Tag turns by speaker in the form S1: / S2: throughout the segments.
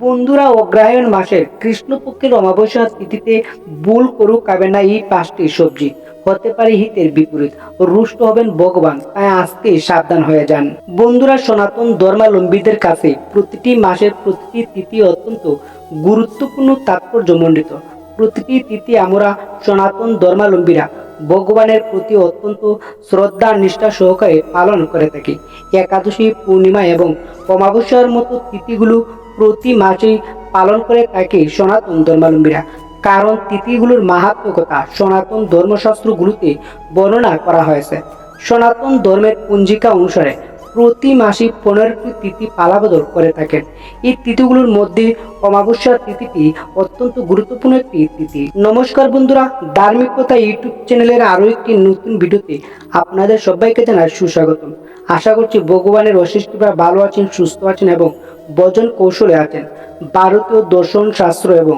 S1: বন্ধুরা অগ্রহায়ণ মাসের কৃষ্ণপক্ষের অমাবস্যা তিথিতে ভুল করুক খাবে না এই পাঁচটি সবজি। হতে পারে হিতের বিপরীত। রুষ্ট হবেন ভগবান, তাই আজকে সাবধান হয়ে যান। বন্ধুরা, সনাতন ধর্মাবলম্বীদের কাছে প্রতিটি মাসের প্রতিটি তিথি অত্যন্ত গুরুত্বপূর্ণ, তাৎপর্যমণ্ডিত। প্রতিটি তিথি আমরা সনাতন ধর্মালম্বীরা ভগবানের প্রতি অত্যন্ত শ্রদ্ধা, নিষ্ঠা সহকারে পালন করে থাকি। একাদশী, পূর্ণিমা এবং অমাবস্যার মতো তিথিগুলো প্রতি মাসেই পালন করে থাকে সনাতন ধর্মাবলম্বীরা। কারণ তিথিগুলোর মাহাত্ম কথা সনাতন ধর্মশাস্ত্রগুলোতে বর্ণনা করা হয়েছে। সনাতন ধর্মের পঞ্জিকা অনুসারে প্রতি মাসে পনেরোটি তিথি পালাবদল করে থাকেন। এই তিথিগুলোর মধ্যে অমাবস্যার তিথিটি অত্যন্ত গুরুত্বপূর্ণ একটি তিথি। নমস্কার বন্ধুরা ধার্মিকতা ইউটিউব চ্যানেলের আরও একটি নতুন ভিডিওতে আপনাদের সবাইকে জানাই সুস্বাগতম। আশা করছি ভগবানের অশেষ ভালো আছেন, সুস্থ আছেন এবং বজন কৌশলে আছেন। ভারতীয় দর্শন শাস্ত্র এবং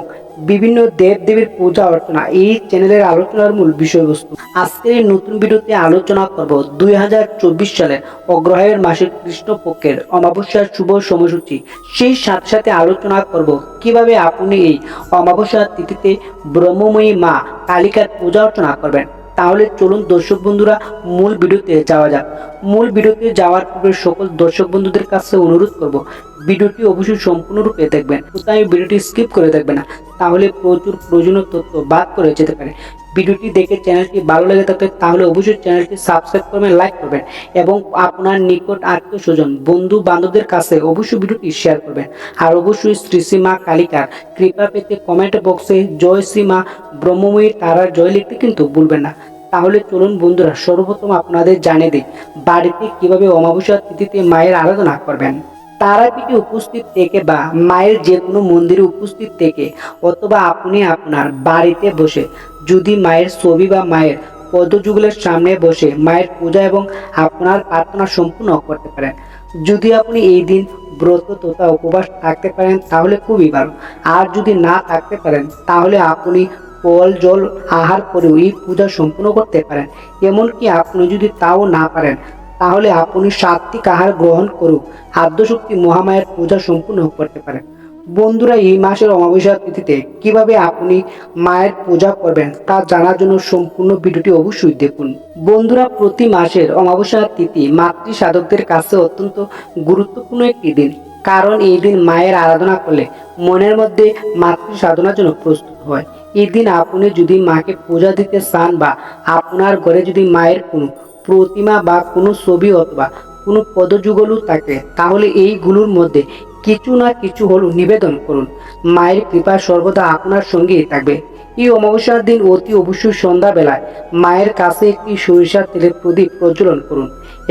S1: বিভিন্ন দেব দেবীর পূজা অর্চনা এই চ্যানেলের আলোচনার মূল বিষয়বস্তু। আজকের এই নতুন ভিডিওতে আলোচনা করব দুই হাজার চব্বিশ সালের অগ্রহায়ণ মাসের কৃষ্ণপক্ষের অমাবস্যার শুভ সময়সূচি। সেই সাথে সাথে আলোচনা করব কীভাবে আপনি এই অমাবস্যার তিথিতে ব্রহ্মময়ী মা কালিকার পূজা অর্চনা করবেন। তাহলে চলুন দর্শক বন্ধুরা মূল ভিডিওতে যাওয়া যাক। মূল ভিডিওতে যাওয়ার পূর্বে সকল দর্শক বন্ধুদের কাছে অনুরোধ করব, ভিডিওটি অবশ্যই সম্পূর্ণরূপে দেখবেন। কোথায় ভিডিওটি স্কিপ করে দেখবেন না। তাহলে প্রচুর প্রয়োজনীয় তথ্য বাদ করে যেতে পারে। ভিডিওটি দেখে চ্যানেলটি ভালো লেগে থাকে, তাহলে অবশ্যই চ্যানেলটি সাবস্ক্রাইব করবেন লাইক করবেন এবং আপনার নিকট আত্মীয় স্বজন, বন্ধু বান্ধবদের কাছে অবশ্যই ভিডিওটি শেয়ার করবেন। আর অবশ্যই শ্রী শ্রীমা কালিকার কৃপা পেতে কমেন্ট বক্সে জয় শ্রীমা ব্রহ্মময়ী তারার জয় লিখতে কিন্তু ভুলবেন না। তাহলে চলুন বন্ধুরা, সর্বপ্রথম আপনাদের জানিয়ে দিই, বাড়িতে কীভাবে অমাবস্যার তিথিতে মায়ের আরাধনা করবেন? তারাপীঠে উপস্থিত থেকে বা মায়ের যে কোনো মন্দিরে উপস্থিত থেকে অথবা আপনি আপনার বাড়িতে বসে যদি মায়ের ছবি বা মায়ের পদযুগলের সামনে বসে মায়ের পূজা এবং আপনার প্রার্থনা সম্পূর্ণ করতে পারেন। যদি আপনি এই দিন ব্রত তথা উপবাস থাকতে পারেন, তাহলে খুবই ভালো। আর যদি না থাকতে পারেন, তাহলে আপনি ফল জল, আহার করেও এই পূজা সম্পূর্ণ করতে পারেন। এমনকি আপনি যদি তাও না পারেন তাহলে আপনি সাতটি আহার গ্রহণ করুক। আদ্যশক্তি মহামায়ের পূজা সম্পূর্ণ করতে পারেন। বন্ধুরা, এই মাসের অমাবস্যা তিথিতে কীভাবে আপনি মায়ের পূজা করবেন তা জানার জন্য সম্পূর্ণ ভিডিওটি অবশ্যই দেখুন। বন্ধুরা, প্রতি মাসের অমাবস্যার তিথি মাতৃ সাধকদের কাছে অত্যন্ত গুরুত্বপূর্ণ একটি দিন। কারণ এই দিন মায়ের আরাধনা করলে মনের মধ্যে মাতৃ সাধনার জন্য প্রস্তুত হয়। এই দিন আপনি যদি মাকে পূজা দিতে চান বা আপনার ঘরে যদি মায়ের কোনো প্রতিমা বা কোনো ছবি অথবা কোনো পদযুগলও থাকে, তাহলে এইগুলোর মধ্যে কিছু না কিছু হলো নিবেদন করুন। মায়ের কৃপা সর্বদা আপনার সঙ্গেই থাকবে। এই অমাবস্যার দিন অতি অবশ্যই সন্ধ্যাবেলায় মায়ের কাছে একটি সরিষার তেলের প্রদীপ প্রজ্বলন করুন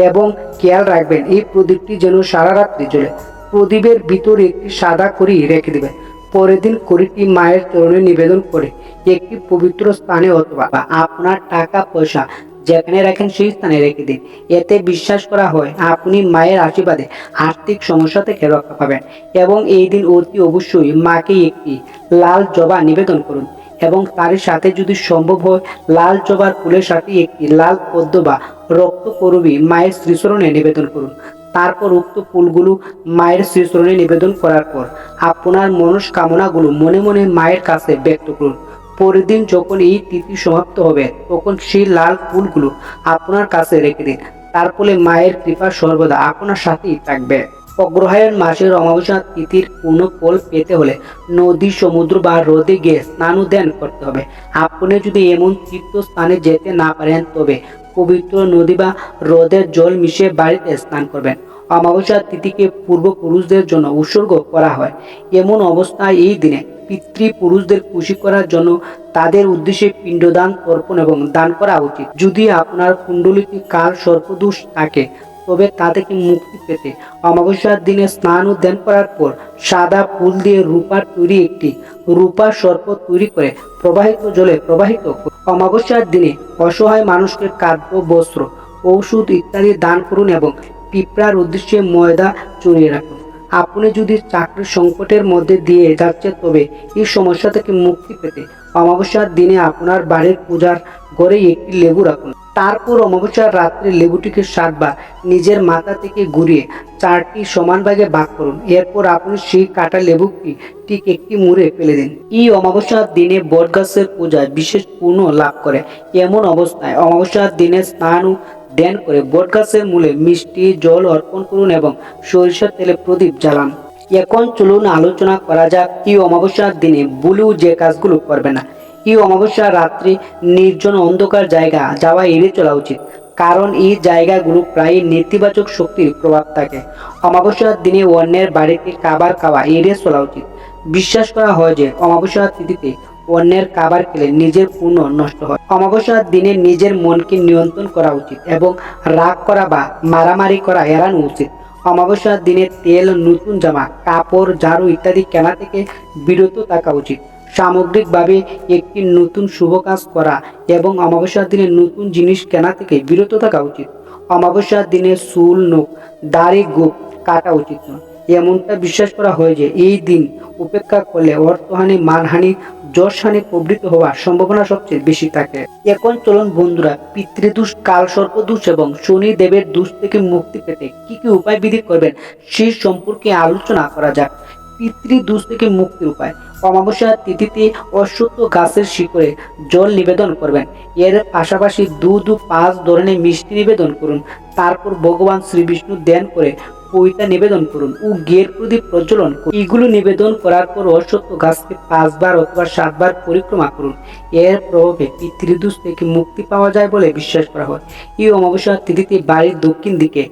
S1: এবং খেয়াল রাখবেন এই প্রদীপটি যেন সারা রাত্রি জ্বলে। প্রদীপের ভিতরে একটি সাদা করি রেখে দেবেন। পরের দিন করিটি মায়ের চরণে নিবেদন করে একটি পবিত্র স্থানে অথবা আপনার টাকা পয়সা যেখানে রাখেন সেই স্থানে রেখে দিন। এতে বিশ্বাস করা হয়, আপনি মায়ের আশীর্বাদে আর্থিক সমস্যা থেকে রক্ষা পাবেন এবং এই দিন অতি অবশ্যই মাকে একটি লাল জবা নিবেদন করুন এবং তার সাথে যদি সম্ভব হয়, লাল জবার ফুলের সাথে একটি লাল পদ্ম বা রক্ত করবি মায়ের শ্রীচরণে নিবেদন করুন। তারপর উক্ত ফুলগুলো মায়ের শ্রীচরণে নিবেদন করার পর আপনার মনস্কামনাগুলো মনে মনে মায়ের কাছে ব্যক্ত করুন। পরের দিন যখন এই তিথি সমাপ্ত হবে, তখন সেই লাল ফুলগুলো আপনার কাছে রেখে দিন। তার ফলে মায়ের কৃপা সর্বদা আপনার সাথেই থাকবে। অগ্রহায়ণ মাসের অমাবস্যা তিথির কোনো ফল পেতে হলে নদী, সমুদ্র বা হ্রদে গিয়ে স্নান উদ্যান করতে হবে। আপনি যদি এমন তীর্থস্থানে যেতে না পারেন, তবে পবিত্র নদী বা হ্রদের জল মিশিয়ে বাড়িতে স্নান করবেন। অমাবস্যার তিথিকে পূর্বপুরুষদের জন্য উৎসর্গ করা হয়। এমন অবস্থায় এই দিনে পিতৃপুরুষদের খুশি করার জন্য তাদের উদ্দেশ্যে পিণ্ডদান তর্পণ এবং দান করা উচিত। যদি আপনার কুণ্ডলিতে কাল সর্পদোষ থাকে, তবে তা থেকে মুক্তি পেতে অমাবস্যার দিনে স্নান ও ধ্যান করার পর সাদা ফুল দিয়ে রূপার তৈরি একটি রূপার সর্প তৈরি করে প্রবাহিত জলে প্রবাহিত অমাবস্যার দিনে অসহায় মানুষকে খাদ্য বস্ত্র, ঔষধ ইত্যাদি দান করুন এবং পিঁপড়ার উদ্দেশ্যে ময়দা চড়িয়ে রাখুন। আপনি যদি চাকরির সংকটের মধ্যে দিয়ে যাচ্ছে তবে এই সমস্যা থেকে মুক্তি পেতে অমাবস্যার দিনে আপনার বাড়ির পূজার ঘরে একটি লেবু রাখুন। তারপর অমাবস্যার রাত্রে লেবুটিকে সাতবার নিজের মাথা থেকে ঘুরিয়ে চারটি সমান ভাগে ভাগ করুন। এরপর আপনি সেই কাটা লেবুটি ঠিক একটি মুড়ে ফেলে দিন। এই অমাবস্যার দিনে বটগাছের পূজায় বিশেষ পূর্ণ লাভ করে। এমন অবস্থায় অমাবস্যার দিনে স্নান ও ধ্যান করে বটগাছের মূলে মিষ্টি, জল অর্পণ করুন এবং সরিষার তেলে প্রদীপ জ্বালান। এখন চলুন আলোচনা করা যাক এই অমাবস্যার দিনে বুলু যে কাজগুলো করবে না। এই অমাবস্যার রাত্রি নির্জন অন্ধকার জায়গা যাওয়া এড়িয়ে চলা উচিত। কারণ এই জায়গাগুলো প্রায় নেতিবাচক শক্তির প্রভাব থাকে। অমাবস্যার দিনে অন্যের বাড়িতে খাবার খাওয়া এড়িয়ে চলা উচিত। বিশ্বাস করা হয় যে অমাবস্যার তিথিতে অন্যের খাবার খেলে নিজের পূর্ণ নষ্ট হয়। অমাবস্যার দিনে নিজের মনকে নিয়ন্ত্রণ করা উচিত এবং রাগ করা বা মারামারি করা এড়ানো উচিত। অমাবস্যার দিনে তেল, নতুন জামা, কাপড়, ঝাড়ু ইত্যাদি কেনা থেকে বিরত থাকা উচিত। সামগ্রিকভাবে একটি নতুন শুভ কাজ করা এবং অমাবস্যার দিনে নতুন জিনিস কেনা থেকে বিরত থাকা উচিত। অমাবস্যার দিনে চুল, নখ, দাড়ি, গোপ কাটা উচিত নয়। এমনটা বিশ্বাস করা হয় যে এই দিন উপেক্ষা করলে অর্থহানি, মানহানি যশহানি প্রবৃত্ত হওয়ার সম্ভাবনা সবচেয়ে বেশি থাকে। এখন চলুন বন্ধুরা, পিতৃদোষ কাল সর্পদোষ এবং শনি দেবের দোষ থেকে মুক্তি পেতে কি কি উপায় বিধি করবেন সেই সম্পর্কে আলোচনা করা যাক। পিতৃদোষ থেকে মুক্তির উপায় অমাবস্যার তিথিতে অশ্বত্থ গাছের শিকড়ে জল নিবেদন করবেন। এর পাশাপাশি দু দু পাঁচ ধরনের মিষ্টি নিবেদন করুন। তারপর ভগবান শ্রী বিষ্ণু ধ্যান করে পৈতা নিবেদন করুন ও গের প্রদীপ প্রজ্বলন করুন। এগুলো নিবেদন করার পর অশ্বত্থ গাছকে পাঁচবার অথবা সাতবার পরিক্রমা করুন। এর প্রভাবে পিতৃদোষ থেকে মুক্তি পাওয়া যায় বলে বিশ্বাস করা হয়। এই অমাবস্যার তিথিতে বাড়ির দক্ষিণ দিকে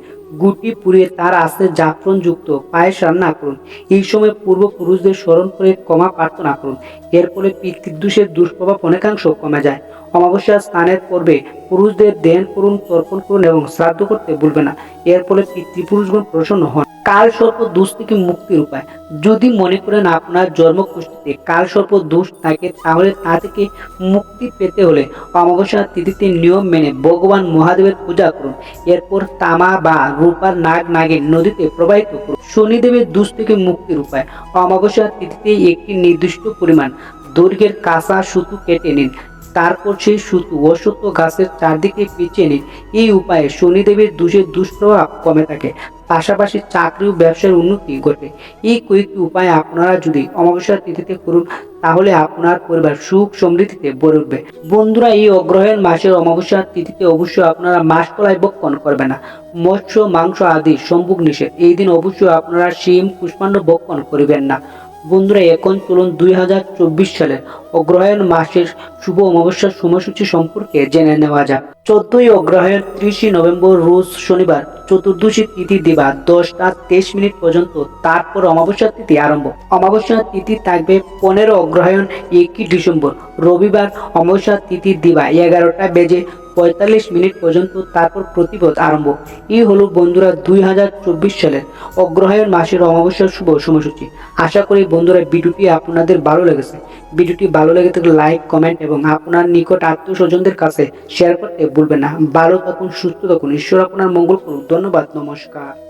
S1: গুটি পুড়িয়ে তার আস্তে জাফরন যুক্ত পায়েস রান্না করুন। এই সময় পূর্বপুরুষদের স্মরণ করে ক্ষমা প্রার্থনা করুন। এর ফলে পিতৃদোষের দুষ্প্রভাব অনেকাংশ কমে যায়। অমাবস্যার স্নানের পূর্বে পুরুষদের দেন করুন তর্পণ করুন এবং শ্রাদ্ধ করতে ভুলবে না। এর ফলে পিতৃপুরুষগণ প্রসন্ন হন। কাল সর্প দোষ থেকে মুক্তির উপায় যদি মনে করেন আপনার জন্মকুষ্ঠিতে কাল সর্প দোষ থাকে, তাহলে তা থেকে মুক্তি পেতে হলে অমাবস্যার তিথিতে নিয়ম মেনে ভগবান মহাদেবের পূজা করুন। এরপর তামা বা রূপার নাগ নাগে নদীতে প্রবাহিত করুন। শনিদেবের দোষ থেকে মুক্তির উপায় অমাবস্যার তিথিতে একটি নির্দিষ্ট পরিমাণ দৈর্ঘ্যের কাঁচা সুতো কেটে নিন। তারপর সেই সুতো অসত্য গাছের চারদিকে পিছিয়ে নিন এই উপায়ে শনিদেবের দোষের দুষ্প্রভাব কমে থাকে। পাশাপাশি চাকরি ও ব্যবসার উন্নতি ঘটে। এই কয়েকটি উপায় আপনারা যদি অমাবস্যার তিথিতে করুন, তাহলে আপনার পরিবার সুখ সমৃদ্ধিতে ভরে উঠবে। বন্ধুরা, এই অগ্রহায়ণ মাসের অমাবস্যার তিথিতে অবশ্যই আপনারা মাস কলাই বক্ষণ করবে না। মৎস্য, মাংস আদি সম্ভোগ নিষেধ। এই দিন অবশ্যই আপনারা শিম পুষ্পাণ্ড বক্ষণ করিবেন না। বন্ধুরা, এখন চলুন দুই সালের অগ্রহায়ণ মাসের শুভ অমাবস্যার সময়সূচি সম্পর্কে জেনে নেওয়া যাক। চোদ্দই অগ্রহায়ণ ত্রিশে নভেম্বর রোজ শনিবার, চতুর্দশী তিথি দিবা দশটা তেইশ মিনিট পর্যন্ত, তারপর অমাবস্যার তিথি আরম্ভ। অমাবস্যার তিথি থাকবে পনেরো অগ্রহায়ণ একই ডিসেম্বর, রবিবার অমাবস্যার তিথি দিবা এগারোটা বেজে পঁয়তাল্লিশ মিনিট পর্যন্ত তারপর প্রতিপদ আরম্ভ। এই হলো বন্ধুরা দুই হাজার চব্বিশ সালের অগ্রহায়ণ মাসের অমাবস্যার শুভ সময়সূচি। আশা করি বন্ধুরা ভিডিওটি আপনাদের ভালো লেগেছে। ভিডিওটি ভালো লেগে থাকলে লাইক, কমেন্ট এবং আপনার নিকট আত্মীয় স্বজনদের কাছে শেয়ার করতে ভুলবেন না। ভালো থাকুন, সুস্থ থাকুন। ঈশ্বর আপনার মঙ্গল করুন। ধন্যবাদ, নমস্কার।